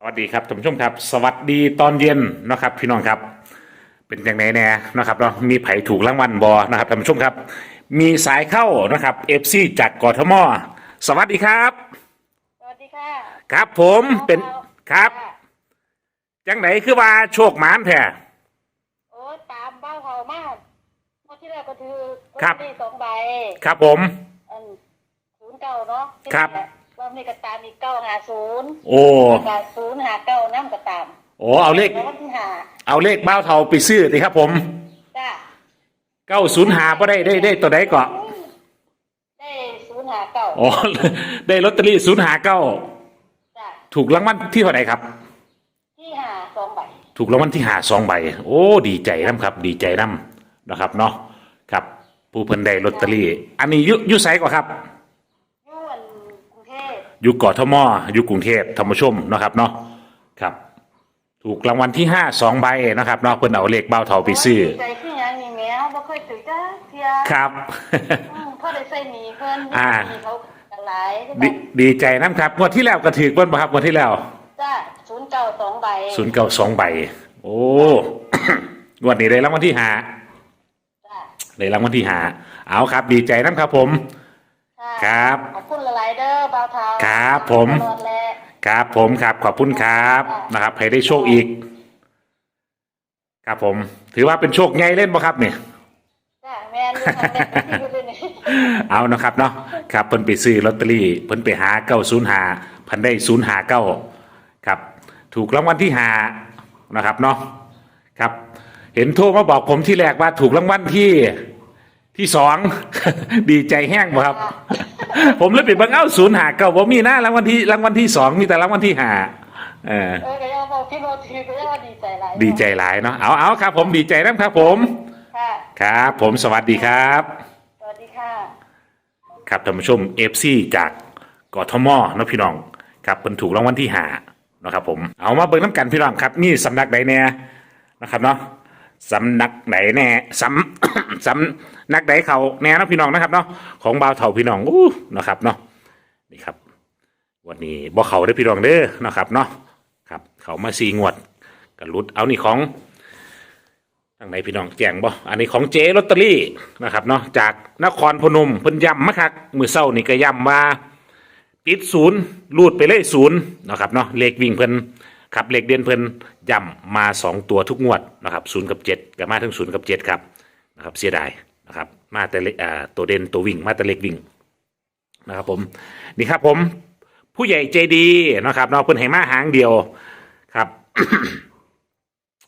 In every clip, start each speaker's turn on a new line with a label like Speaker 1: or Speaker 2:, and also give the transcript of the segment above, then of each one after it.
Speaker 1: สวัสดีครับท่านผู้ชมครับ สวัสดีตอนเย็นนะครับ พี่น้องครับ เป็นอย่างไรแน่นะครับเนาะมีไผ่ถูกรางวัลบอนะครับท่านผู้ชมครับ มีสายเข้านะครับเอฟซีจากกทมสวัสดีครับ
Speaker 2: สวัสดีค่ะ
Speaker 1: ครับผมเป็นครับะจังไหนคือว่าโชคหมานแท้
Speaker 2: โอ้ยตามบ้าเขามากเมื่อที่แรกก็คือ
Speaker 1: ครับ
Speaker 2: ลอตเตอสองใบ
Speaker 1: ครับผม
Speaker 2: อันศูนย์เก้าเนาะ
Speaker 1: ครับ
Speaker 2: รอบนี้ก็ตามอีกเก้าหาศูนย์
Speaker 1: โอ้
Speaker 2: กับศูนย์หาเก้านั่ก็ตาม
Speaker 1: โอ้เอาเลข
Speaker 2: แล้ววันที่หา
Speaker 1: เอาเลขเบ้าเทาไปซื้อสิครับผม
Speaker 2: จ้า
Speaker 1: เก้าศูนย์หาไ่ได้ได้ได้ตัวใดก่อน
Speaker 2: ได้ศูนย์หาเก้า
Speaker 1: อ๋อ ได้ลอตเตอรี่ศูนย์หาเก้า
Speaker 2: จ้า
Speaker 1: ถูกรางวัลที่เท่าไหร่ครับ
Speaker 2: ที่หาสองใบ
Speaker 1: ถูกรางวัลที่หาสองใบ โอ้ ดีใจน้ำครับ ดีใจน้ำนะครับเนาะครับ ผู้เพิ่นได้ลอตเตอรี่ อันนี้อยุยุไสกว่าครับ
Speaker 2: อยุ่อันก รุงเทพ
Speaker 1: อยู่กทมอยู่กรุงเทพธรรมชมนะครับเนาะครับ ถูกรางวัลที่ห้าสองใบนะครับเนาะเพิ่นเอาเลขเบ้าเท่าไปซื้อ
Speaker 2: โยดีใจขึ้นยังนี่แมวบ่เคยตื่นจ้าเทีย
Speaker 1: ครับ
Speaker 2: อืมพ่อได้ใส่หนีเพิ่น
Speaker 1: อ่า
Speaker 2: หนีเขากันหลาย
Speaker 1: ดีดีใจน้ำครับงวดที่แล้วก็ถือเพิ่นบ่ครับงวดที่แล้ว
Speaker 2: จ้าศูนย์เก้าสองใบ
Speaker 1: ศูนย์เก้าสองใบโอ้ งวดนี้ได้รางวัลที่หา
Speaker 2: จ้า
Speaker 1: ได้รางวัลที่หาเอาครับ ดีใจน้ำครับผม
Speaker 2: ค่ะ
Speaker 1: ครับ
Speaker 2: ขอบคุณหลายๆ เด้อบ่าวเทา
Speaker 1: ครับผม
Speaker 2: ตลอดแหละ
Speaker 1: ครับผมครับขอบคุณครับนะครับให้ได้โชคอีก ครับผม ถือว่าเป็นโชคใหญ่เล่นบ่ครับเนี่ย
Speaker 2: จ้าแม่นอยู่ค่ะแม่นอยู่ด้วยนี่
Speaker 1: เอานะครับเนาะครับเพิ่นไปซื้อลอตเตอรี่เพิ่นไปหาเก้าศูนย์หาพันได้ศูนย์หาเก้าครับถูกรางวัลที่หานะครับเนาะครับ เห็นโทรมาบอกผมที่แรกว่าถูกรางวัลที่ ที่สอง ดีใจแห้งบ่ครับ ผมเลยไปเบังเอ้าศูนย์หาเก้าผมมีหน้ารางวัลที่รางวัลที่สองมีแต่รางวัลที่หาเออ
Speaker 2: เออก็ยังบอกที่โนทีก็ยังว่าดีใจหลาย
Speaker 1: ดีใจหลายเนาะเอาเอาครับ ผมดีใจนะครับผม
Speaker 2: ค่ะ
Speaker 1: ครับ ผมสวัสดีครับ
Speaker 2: สวัสดีค่ะ
Speaker 1: ครับท่านผู้ชมเอฟซีจากกทมเนาะพี่น้องครับเป็นถูกรางวัลที่หานะครับผมเอามาเบิ่งน้ำกันพี่น้องครับนี่สำนักใดแน่นะครับเนาะ สำนักไหนแน่สำ สำนักใดเขาแน่นะพี่น้องนะครับเนาะของบ่าวเฒ่าพี่น้องอู้นะครับเนาะนี่ครับวันนี้บ่เขาได้พี่น้องเด้อนะครับเนาะครับ เขามาซีงวดกันรุดเอานี่ของทางไหนพี่น้องแจ้งบ่อันนี้ของเจ๊ลอตเตอรี่นะครับเนาะจากนครพนมพิ่นยำมาคักมือเศร้านี่ก็ยำว่าติดศูนย์รูดไปเลยศูนย์นะครับเนาะเลขวิ่งเพิ่น ครับเลขเด่นเพิ่นย้ำมาสองตัวทุกงวดนะครับศูนย์กับเจ็ดก็มาถึงศูนย์กับเจ็ดครับนะครับเสียดายนะครับมาแต่เลขอ่าตัวเด่นตัววิ่งมาแต่เลขวิ่งนะครับผมนี่ครับผมผู้ใหญ่ใจดีนะครับเนาะเพิ่นให้มาหางเดียวครับ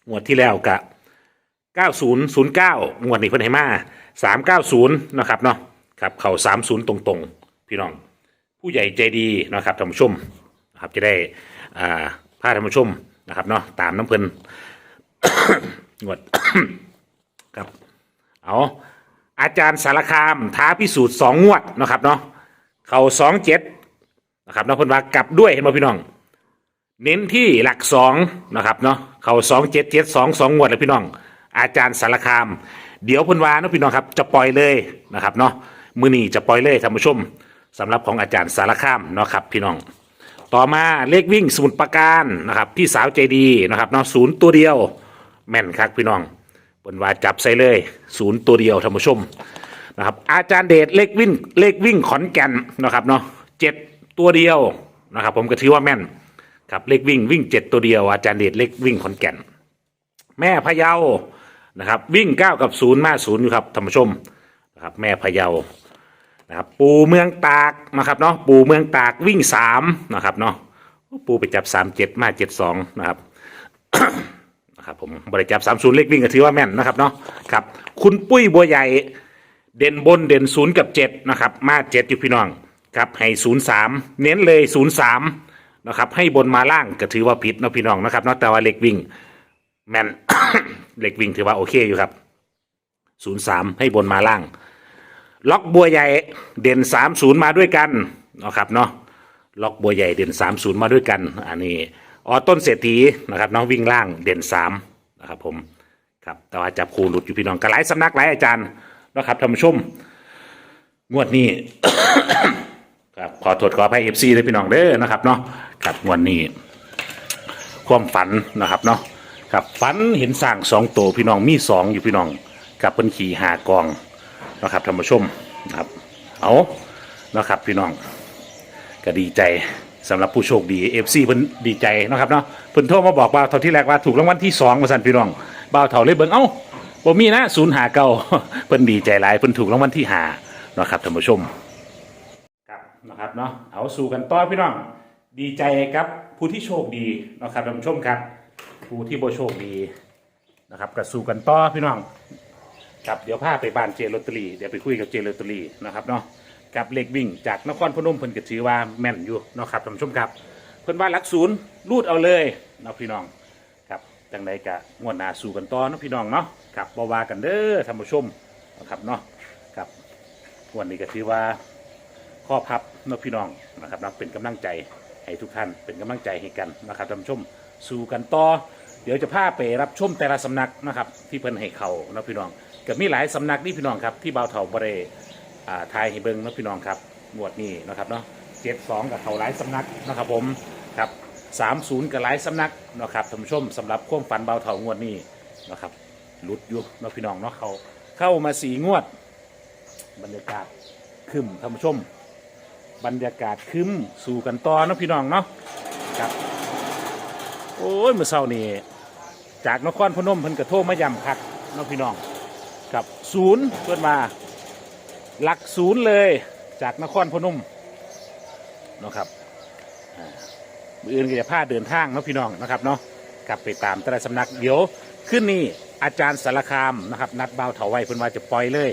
Speaker 1: งวดที่แล้วกะ9009งวดนี้เพิ่นให้มา390นะครับเนาะครับเข้า30 ตรงๆ พี่น้อง ผู้ใหญ่ใจดีนะครับท่านผู้ชมนะครับจะได้อ่า พาท่านผู้ชมนะครับเนาะตามน้ำเพิ่นงวดครับเอาอาจารย์สารคามท้าพิสูจน์สองงวดนะครับเนาะเข้าสองเจ็ดนะครับเนาะเพิ่นว่ากลับด้วยเห็นไหมพี่น้อง เน้นที่หลักสองนะครับเนาะเขาสองเจ็ดเจ็ดสองสองงวดเลยพี่น้อง อาจารย์สารคาม เดี๋ยวพนว่าเนาะพี่น้องครับจะปล่อยเลยนะครับเนาะมือนี้จะปล่อยเลยท่านผู้ชมสำหรับของอาจารย์สารคามเนาะครับพี่น้อง ต่อมาเลขวิ่งสมุดประการนะครับพี่สาวใจดีนะครับเนาะศูนย์ตัวเดียวแม่นครับพี่น้องเพิ่นว่าจับใส่เลยศูนย์ตัวเดียวท่านผู้ชมนะครับอาจารย์เดชเลขวิ่งเลขวิ่งขอนแก่นนะครับเนาะเจ็ดตัวเดียวนะครับ ผมก็ถือว่าแม่นครับเลขวิ่งวิ่งเจ็ดตัวเดียว อาจารย์เดชเลขวิ่งขอนแก่น แม่พะเยานะครับวิ่งเก้ากับศูนย์มาศูนย์อยู่ครับท่านผู้ชมนะครับแม่พะเยา นะครับปูเมืองตากนะครับเนาะปูเมืองตากวิ่งสามนะครับเนาะปูไปจับสามเจ็ดมาเจ็ดสองนะครับนะครับผมบริจับสามศูนย์เลขวิ่งก็ถือว่าแม่นนะครับเนาะครับคุณปุ้ยบัวใหญ่เด่นบนเด่นศูนย์กับเจ็ดนะครับมาเจ็ดอยู่พี่น้องครับให้ศูนย์สามเน้นเลยศูนย์สามนะครับให้บนมาล่างก็ถือว่าผิดนะพี่น้องนะครับเนาะแต่ว่าเล็กวิ่งแม่นเล็กวิ่งถือว่าโอเคอยู่ครับศูนย์สามให้บนมาล่าง ล็อกบัวใหญ่เด่นสามศูนย์มาด้วยกันนะครับเนาะล็อกบัวใหญ่เด่นสามศูนย์มาด้วยกัน อันนี้ออต้นเศรษฐีนะครับน้องวิ่งล่างเด่นสามนะครับผมครับแต่ว่าจับคู่หลุดอยู่พี่น้องกระไรสำนักหลายอาจารย์นะครับท่านผู้ชมงวดนี้ครับขอโทษขออภัยเอฟซีด้วยพี่น้องเด้อนะครับเนาะครับงวดนี้ความฝันนะครับเนาะครับฝันเห็นสร้างสองตัวพี่น้องมีสองอยู่พี่น้องกับเป็นขี่หากอง นะครับท่านผู้ชมนะครับเอานะครับพี่น้องก็ดีใจสำหรับผู้โชคดีเอฟซีเพิ่นดีใจนะครับเนาะเพิ่นโทรมาบอกบ่าวเท่าที่แรกว่าถูกรางวัลที่สองมาสั่นพี่น้องบ่าวเท่าเลยเบิ่งเอ้าบ่มีนะศูนย์หาเก่าเพิ่นดีใจหลายเพิ่นถูกรางวัลที่หานะครับท่านผู้ชมครับนะครับเนาะเอาสู่กันต่อพี่น้องดีใจครับผู้ที่โชคดีนะครับท่านผู้ชมครับ ผู้ที่บ่โชคดีนะครับก็สู่กันต่อพี่น้อง ครับเดี๋ยวพาไปบ้านเจลอตเตอรี่เดี๋ยวไปคุยกับเจลอตเตอรี่นะครับเนาะกับเลขวิ่งจากนครพนมเพิ่นก็ถือว่าแม่นอยู่เนาะครับท่านผู้ชมครับ เพิ่นว่าหลักศูนย์รูดเอาเลยเนาะพี่น้องครับจังใดกะงวดหน้าสู่กันต่อเนาะพี่น้องเนาะครับบ่ว่ากันเด้อท่านผู้ชมนะครับเนาะครับงวันนี้ก็ถือว่าข้อพับเนาะพี่น้องนะครับเนะเป็นกำลังใจให้ทุกท่านเป็นกำลังใจให้กันนะครับท่านผู้ชมสู่กันต่อเดี๋ยวจะพาไปรับชมแต่ละสำนักนะครับ ที่เพิ่นให้เขาเนาะพี่น้อง ก็มีหลายสำนักนี่พี่น้องครับที่บ่าวเฒ่าบ่ได้อ่าทายให้เบิงเนาะพี่น้องครับงวดนี้นะครับเนาะ72กับเขาหลายสำนักนะครับผมครับ30กับหลายสำนักนะครับท่านผู้ชมสำหรับความฝันบ่าวเฒ่างวดนี้นะครับหลุดอยู่เนาะพี่น้องเนาะเขาเข้ามาสีงวด บรรยากาศคึมท่านผู้ชม บรรยากาศคึมสู่กันต่อเนาะพี่น้องเนาะครับโอ้ยเมื่อเช้านี้จากนครพนมเพิ่นกระโทรมายำคักเน้องพี่น้อง ศูนย์เพิ่นมาหลักศูนย์เลยจากนครพนมนะครับอ่ามืออื่นก็จะพาเดินทางนาะพี่น้องนะครับเนาะกลับไปตามแต่ละสำนักเดี๋ยวขึ้นนี่อาจารย์สารคามนะครับนัดเบาวเถาไว้เพิ่นว่าจะปล่อยเลย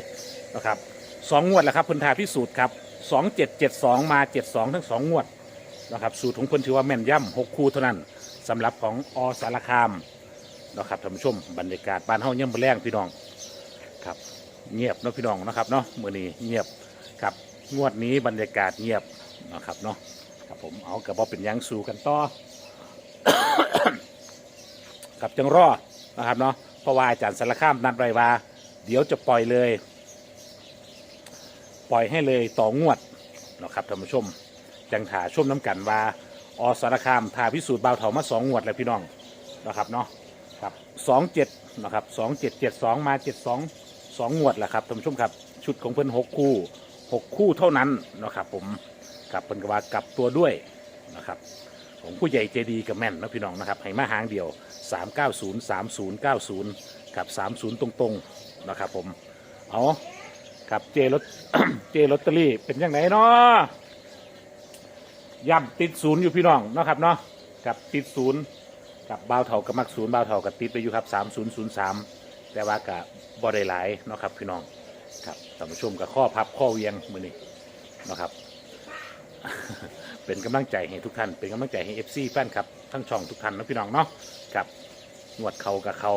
Speaker 1: นะครับสองงวดแล้วครับเพิ่นทาพิสูจน์ครับสองเจ็ดเจ็ดสองมาเจ็ดสองทั้งสองงวดนะครับสูตรของเพิ่นถือว่าแม่นย่ำหกคู่เท่านั้นสำหรับของอสารคามนะครับท่านผู้ชมบรรยากาศบ้านเฮาเยี่ยมแรงพี่น้อง ครับ เงียบเนาะพี่น้องนะครับเนาะมื้อนี้เงียบครับงวดนี้บรรยากาศเงียบนะครับเนาะครับผมเอากระบอกเป็นยังสู่กันต่อกับจังรอนะครับเนาะเพราะว่าอาจารย์สารคามนัดไว้ว่าเดี๋ยวจะปล่อยเลย ปล่อยให้เลยต่องวดนะครับท่านผู้ชม จังถาชมน้ำกันว่าอสารคามทาพิสูจน์บ่าวเถามาสองงวดแล้วพี่น้องนะครับเนาะครับสองเจ็ดนะครับสองเจ็ดเจ็ดสองมาเจ็ดสอง สองงวดแหละครับท่านผู้ชมครับ ชุดของเพิ่นหกคู่หกคู่เท่านั้นนะครับผมกับเป็นกว่ากลับตัวด้วยนะครับผมผู้ใหญ่เจดีกับแม่นนะพี่น้องนะครับให้มาหางเดียว 390 3090 กับ 30 ตรงๆนะครับผมเอากับเจรถ เจลอตเตอรี่เป็นยังไงเนาะย่ำติดศูนย์อยู่พี่น้องนะครับเนาะกับติดศูนย์กับบาวเถากับมักศูนย์บาวเถากับติดไปอยู่ครับ 3003 แต่ว่ากับบอได้หลายเนาะครับพี่น้องครับท่านผู้ชมกับข้อพับข้อเวียงมือนี้เนาะครับ เป็นกำลังใจให้ทุกท่าน เป็นกำลังใจให้เอฟซีแฟนครับทั้งช่องทุกท่านนะพี่น้องเนาะกับงวดเขากับเขา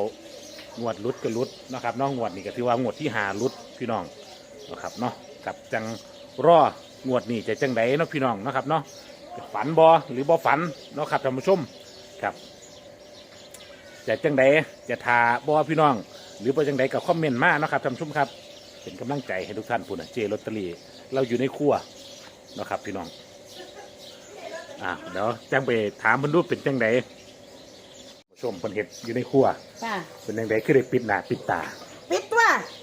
Speaker 1: งวดลุดก็ลุดเนาะครับนาะงวดนี้ก็ถือว่างวดที่หาลุดพี่น้องเนาะครับเนาะกับจังรองวดนี้จะจังไดเนาะพี่น้องนะครับเนาะฝันบอหรือบอฝันเนาะครับท่านผู้ชมครับจะจังใดจะทาบอพี่น้อง หรือบอจังใดกับคอมเมนต์มาเนาะครับท่านผู้ชมครับ เป็นกำลังใจให้ทุกท่านผู้นะเจลอตเตอรี่เราอยู่ในครัวเนาะครับพี่น้องอ่าเดี๋ยวจังไปถามเพิ่นดูเป็นจังใดผู้ชมเพิ่นเห็ดอยู่ในครัว
Speaker 3: ค่ะ
Speaker 1: เป็นจังใดคือได้ปิดหน้าปิดตา
Speaker 3: ปิดว่า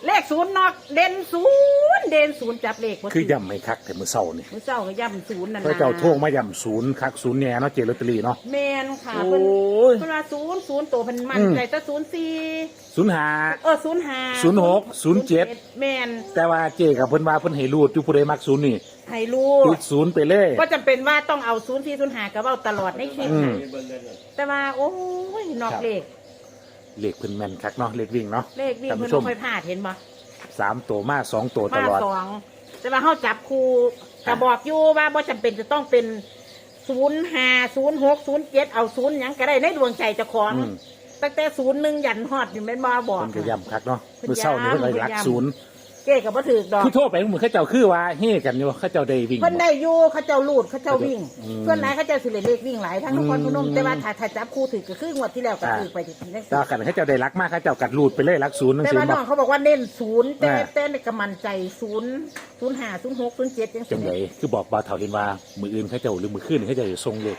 Speaker 3: เลขศูนย์นอกเด่นศูนย์เด่นศูนย์จับเลขบ่
Speaker 1: คือ
Speaker 3: ถูก
Speaker 1: ย่ำไม่คักแต่มือเศร้านี่
Speaker 3: มื้อเจ้าก็ย่ำศูนย์นั่น
Speaker 1: พระเจ้าโทงมาย่ำศูนย์คักศูนย์แง่เนาะเจลอตเตอรี่เนาะ
Speaker 3: แมนค่ะ
Speaker 1: โอ้
Speaker 3: เพิ่น
Speaker 1: ย
Speaker 3: เพิ่นว่าศูนย์ศูนย์ตัวเพิ่นมั่น
Speaker 1: อืม
Speaker 3: ใจแต่ศูนย์สี่
Speaker 1: ศูนย์หา
Speaker 3: เออศูนย์ห้า
Speaker 1: ศูนย์หกศูนย์เจ็ด
Speaker 3: แมน
Speaker 1: แต่ว่าเจกับเพิ่นว่าเพิ่นให้รูดอยู่ผู้ใดมักศูนย์นี่
Speaker 3: ให้รู้
Speaker 1: ติดศูนย์ไปเลย
Speaker 3: ก็จำเป็นว่าต้องเอาศูนย์สี่ศูนย์ห้าก็เว้าตลอดในคลิป
Speaker 1: อืม
Speaker 3: แต่ว่าโอ้ยนอก
Speaker 1: ครับ
Speaker 3: เลข
Speaker 1: เลขเพิ่นแม่นคักเนาะเลขวิ่งเนาะ
Speaker 3: เลขวิ่ง
Speaker 1: ท่านผู้
Speaker 3: เพิ่น
Speaker 1: ชม
Speaker 3: บ่ค่อยพลาดเห็นบ่
Speaker 1: สามตัวมาสองตัวต
Speaker 3: มา
Speaker 1: ลอด
Speaker 3: สองแต่ว่าเฮาจับคู่ก็บอกอยู่ว่าบ่จำเป็นจะต้องเป็นศูนย์ห้าศูนย์หกศูนย์เจ็ดเอาศูนย์หยังก็ได้ในดวงใจเจ้าของ
Speaker 1: อืม
Speaker 3: ตั้งแต่ศูนย์หนึ่งยันฮอดอยู่แม่นบ่บอก
Speaker 1: เพิ่นก็ย้ำคักเนาะ
Speaker 3: เพิ่น
Speaker 1: มื้อเช้านี้เพิ่นก็
Speaker 3: ย้ำ
Speaker 1: รัก
Speaker 3: เพิ่นย้ำ
Speaker 1: ศูนย์
Speaker 3: เก้ก็บ่ถือดอก
Speaker 1: คือโทรไปเหมือนเขาเจ้าคือว่าเฮกันอยู่เขาเจ้าได้วิ่ง
Speaker 3: เพิ่นได้อยู่เขาเจ้าลูดเขาเจ้าวิ่ง
Speaker 1: อืม
Speaker 3: เพื่อนไหนเขาเจ้าสิเลเลขวิ่งหลายทั้งนครพนม
Speaker 1: อืม
Speaker 3: แต่ว่าถ้าถ้าจับคู่ถือก็คืองวดที่แล้วก็
Speaker 1: อ่า
Speaker 3: ถือไปถึงจัง
Speaker 1: แต่ว่ากันเขาเจ้าได้รักมากเขาเจ้ากัดรูดไปเลยรักศูนย์นั่น
Speaker 3: แต่
Speaker 1: สิ
Speaker 3: ว่า
Speaker 1: บ
Speaker 3: น้
Speaker 1: อ
Speaker 3: อก งเขาบอกว่าเน้นศูนย์แต่
Speaker 1: อ่า
Speaker 3: แต่ในกำมันใจศูนย์ศูนย์ห้าศูนย์หกศูนย์เจ็ดจัง
Speaker 1: จังได
Speaker 3: ซี่
Speaker 1: คือบอกบ่าวเฒ่าเรียนว่า มืออื่นเขาเจ้าหรือมือขึ้นเขาเจ้าจะส่งเลข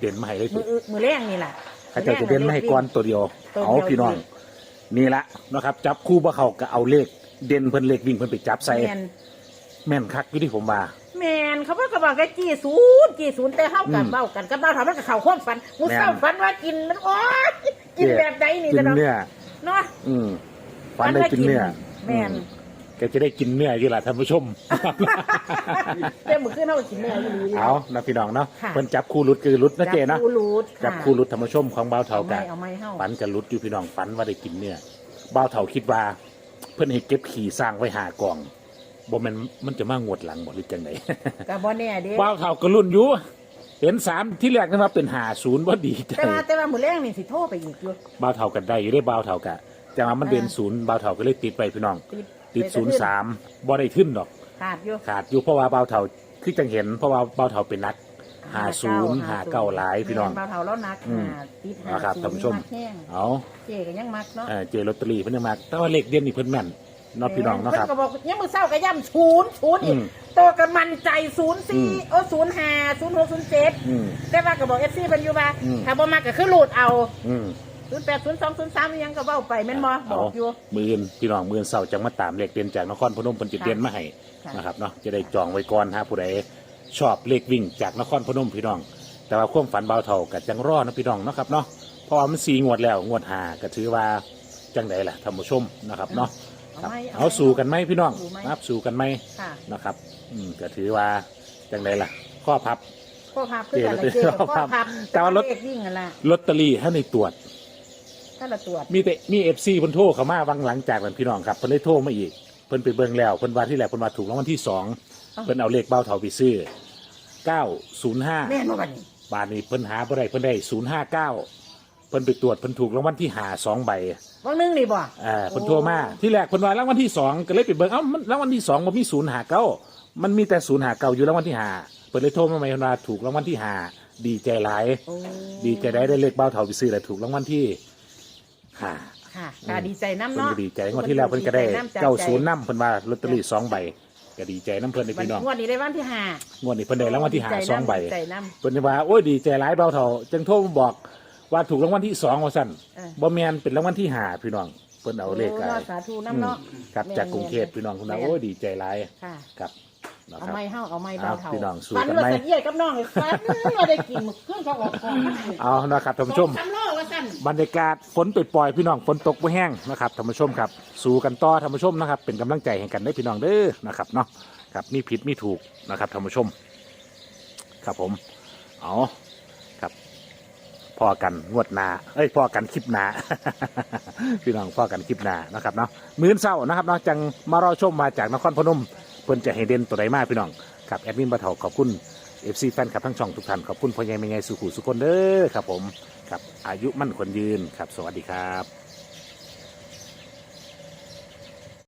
Speaker 1: เด่นมาให้เลย
Speaker 3: มื
Speaker 1: ติ
Speaker 3: ออื้อมือแรงนี่ล่ะ
Speaker 1: เขาเจ้าจะเด่นไม่ให้ก้อนตัวเดียว
Speaker 3: ตัวเดียว
Speaker 1: เอาพี่น้องนี่ละนะครับ จับคู่บ่เขาก็เอาเลข เด่นเพิ่นเลขวิ่งเพิ่นไปจับใส่
Speaker 3: แมน
Speaker 1: แม่นคักอยู่ที่ผมว่า
Speaker 3: แมนเขาบอกก็บอกกันจี้ศูนย์จี้ศูนย์แต่เฮากัน
Speaker 1: อืม
Speaker 3: เบ้ากันกับเบ้าถามมันก็เข้าความฝันมูเศร้า
Speaker 1: แม่น
Speaker 3: ฝันว่ากินมันโอ๊ยกินแบบใดนี่
Speaker 1: กิน
Speaker 3: จะเนาะ
Speaker 1: เนื้อ
Speaker 3: เนาะ
Speaker 1: อืมฟันได้กินเนื้อ
Speaker 3: แม่น
Speaker 1: อืแกจะได้กินเนื้ออยู่ล่ะท่านผู้ชม
Speaker 3: เต็มมือขึ้นเท่ากับกินเนื้ออยู่ดี
Speaker 1: เอานะพี่น้องเนาะ
Speaker 3: ค่ะ
Speaker 1: เพิ่นจับคู่รุดคือรุดนะเจเนาะ
Speaker 3: จับคู่รูด
Speaker 1: จับคู่รุดธรรมชมของบ่าวเฒ่า
Speaker 3: เอา
Speaker 1: กั
Speaker 3: ไม่
Speaker 1: น
Speaker 3: เอาไม่เฮา
Speaker 1: ฝันกับรุดอยู่พี่น้องฝันว่าได้กินเนื้อบ่าวเฒ่าคิดว่า เพิ่นให้เก็บขี่สร้างไว้หากองบ่แม่นมันจะมางวดหลังบ่หรือจังได
Speaker 3: กับบ่แน่เด้
Speaker 1: บ่าวเฒ่าก็รุ่นอยู่เห็นสามที่แรกนึกว่าเป็นหาศูนย์บ่ดีใจ
Speaker 3: แต่ว่าแต่ว่าหมูแรงนี่สิโทรไปอีกอยู่
Speaker 1: บ่าวเฒ่ากันได้อยู่ได้บ่าวเฒ่ากะแต่ว่ามันเด่นศูนย์บ่าวเฒ่าก็เลยติดไปพี่น้อง
Speaker 3: ติด
Speaker 1: ติดศูนย์สามบ่ได้ขึ้นดอก
Speaker 3: ขาดอยู่
Speaker 1: ขาดอยู่เพราะว่าบ่าวเฒ่าคือจังเห็นเพราะว่าบ่าวเฒ่าเป็นนัก หาศูนย์หาเก้าหลายพี่น้อง
Speaker 3: แม่เบาเท่าแล้วนัก
Speaker 1: อืม
Speaker 3: หาติดหา
Speaker 1: นะครับ
Speaker 3: ศู
Speaker 1: ท่านผู้ชม
Speaker 3: ย์แห้ง
Speaker 1: เอา
Speaker 3: เจ๊ก็ยังมักเนาะ
Speaker 1: เอ่อเจลอตเตอรี่เพิ่นยังมาแต่ว่าเลขเด่นนี่เพิ่นแม่นเนาะพี่น้องเนาะครับ
Speaker 3: เพิ่นก็บอกยังมือเศร้าก็ย่ำศูนย์ศูนย์อีก
Speaker 1: อืม
Speaker 3: ตัวก็มันใจศูนย์
Speaker 1: อื
Speaker 3: สี่
Speaker 1: ม
Speaker 3: โอ้ศูนย์ห้าศูนย์หกศูนย์เจ็ด
Speaker 1: อืม
Speaker 3: แต่ว่าก็บอกเอฟซีเพิ่นอยู่ว่า
Speaker 1: อืม
Speaker 3: ถ้าบ่มากก็คือหลุดเอา
Speaker 1: อืม
Speaker 3: ศูนย์แปดศูนย์สองศูนย์สามยังก็เว้าไปแม่นบ่บ
Speaker 1: เอา
Speaker 3: อกอยู่
Speaker 1: มือนพี่น้องมือนเสาร์จังมาตามเลขเด่นจากนครพนมเพิ่นจิตเด่นมาให้
Speaker 3: ค่ะ
Speaker 1: นะครับเนาะจะได้จองไว้ก่อนฮะผู้ใด ชอบเลขวิ่งจากนครพนมพี่น้อง แต่ว่าความฝันเบาเท่ากับจังรอนะพี่น้องเนาะครับเนาะเพราะว่ามันสีงวดแล้วงวดหาก็ถือว่าจังไดล่ะท่านผู้ชมนะครับเนาะครับ
Speaker 3: เอาไหม
Speaker 1: เอาสู่กันไหมพี่น้อง
Speaker 3: สู่ไหม
Speaker 1: นะครับสู่กันไหม
Speaker 3: ค่ะ
Speaker 1: นะครับอืมก็ถือว่าจังไดล่ะ ข้อพับ
Speaker 3: ข้อพับคือกันละ
Speaker 1: เจ๊
Speaker 3: เจ๊
Speaker 1: ข้
Speaker 3: ข้
Speaker 1: อ
Speaker 3: อ
Speaker 1: พับ
Speaker 3: พับ
Speaker 1: แต่ว่ารถ
Speaker 3: เลขวิ่งนั่นล่ะ
Speaker 1: ลอตเตอรี่ให้ในตรวจ
Speaker 3: ถ้าเราตรวจ
Speaker 1: มีแต่มีเอฟซีเพิ่นโทรเข้ามาวังหลังจากนั้นพี่น้องครับเพิ่นเลยโทรมาอีกเพิ่นไปเบิ่งแล้วเพิ่นว่าที่แรกเพิ่นว่าถูกรางวัลที่สอง
Speaker 3: อ้าว
Speaker 1: เพิ่นเอาเลขเบ้าเท่าไปซื้อ เก้าศูนย์ห้า
Speaker 3: แม่นบ่บัดนี้
Speaker 1: บาทนี้เพิ่นหาบ่ได้เพิ่นได้ศูนย์ห้าเก้าเพิ่นไปตรวจเพิ่นถูกรางวัลที่หาสองใบ
Speaker 3: บางนึงนี่บ่
Speaker 1: อ่าเพิ่นโทรมาที่แรกเพิ่นว่ารางวัลที่สองก็เลยไปเบิ่งเอ้ามันรางวัลที่สองบ่มีศูนย์หาเก้ามันมีแต่ศูนย์หาเก้าอยู่รางวัลที่หาเพิ่นเลยโทรมาใหม่เพิ่นว่าถูกรางวัลที่หาดีใจหลาย
Speaker 3: โอ้
Speaker 1: ดีใจได้ได้เลขเบ้าเท่าไปซื้อแล้วถูกรางวัลที่หา
Speaker 3: ค่ะค่ะดีใจน้ำ
Speaker 1: เพิ่น
Speaker 3: เนาะ
Speaker 1: ก็ดีใจงวดที่แล้วเพิ่นก็ได้
Speaker 3: ดีใจำจาก
Speaker 1: เก้า
Speaker 3: ใจ
Speaker 1: ศูนย์น้ำเพิ่นว่าลอตเตอรี่สองใบ ก็ดีใจน้ำเพิ่นใน
Speaker 3: วัน
Speaker 1: พี่น้อง
Speaker 3: งวดนี้ได้วันที่ห้าง
Speaker 1: วดนี้เพิ่นได้รางวัลที่หาสองใบ
Speaker 3: ดีใจน้
Speaker 1: เพิ่นจะว่าโอ้ยดีใจหลายเบาเท่าจังโทรมาบอกว่าถูกรางวัลที่สองว่าซั่น
Speaker 3: เออ
Speaker 1: บ่แม่นเป็นรางวัลที่หาพี่น้องเพิ่นำเอาเลข
Speaker 3: โอ้
Speaker 1: กัน
Speaker 3: เนาะสาธุน้ำเนาะ
Speaker 1: ครับ
Speaker 3: แม่น
Speaker 1: จากกรุงเทพพี่น้องคุณนะ
Speaker 3: แม่น
Speaker 1: โอ้ยดีใจหลาย
Speaker 3: ค่ะ
Speaker 1: ครับนะ
Speaker 3: เอา
Speaker 1: ครับ
Speaker 3: ไม้เฮาเอาไม้
Speaker 1: เอา
Speaker 3: เบาเท่า
Speaker 1: พี่น้องสู้
Speaker 3: ฝัน
Speaker 1: กัน
Speaker 3: ว่า
Speaker 1: ไหม
Speaker 3: จะเยี่ยกับน้องเลยฝันว่าได้กินเครื่องเขาออกก่อน
Speaker 1: เอานะครับท่านผู้ชม
Speaker 3: สองสามโลว่า สั่น
Speaker 1: บรรยากาศฝนปล่อยๆพี่น้องฝนตกบ่แห้งนะครับท่านผู้ชมครับ สู้กันต่อท่านผู้ชมนะครับ เป็นกำลังใจให้กันได้พี่น้องเด้อนะครับเนาะครับมีผิดมีถูกนะครับท่านผู้ชม ครับผมเอาครับพอกันงวดหนาเอ้ยพอกันคลิปหนา พี่น้องพอกันคลิปหนานะครับเนาะมื้อเศร้านะครับเนาะจังมารอชมมาจากนครพนมเพิ่นจะให้เด่นตัวใดมากพี่น้องครับแอดมินบะเทาขอบคุณ เอฟซีแฟนคลับทั้งช่องทุกท่านขอบคุณพ่อใหญ่แม่ใหญ่สุขุสุคนเด้อครับผมครับอายุมั่นคนยืนครับสวัสดีครับ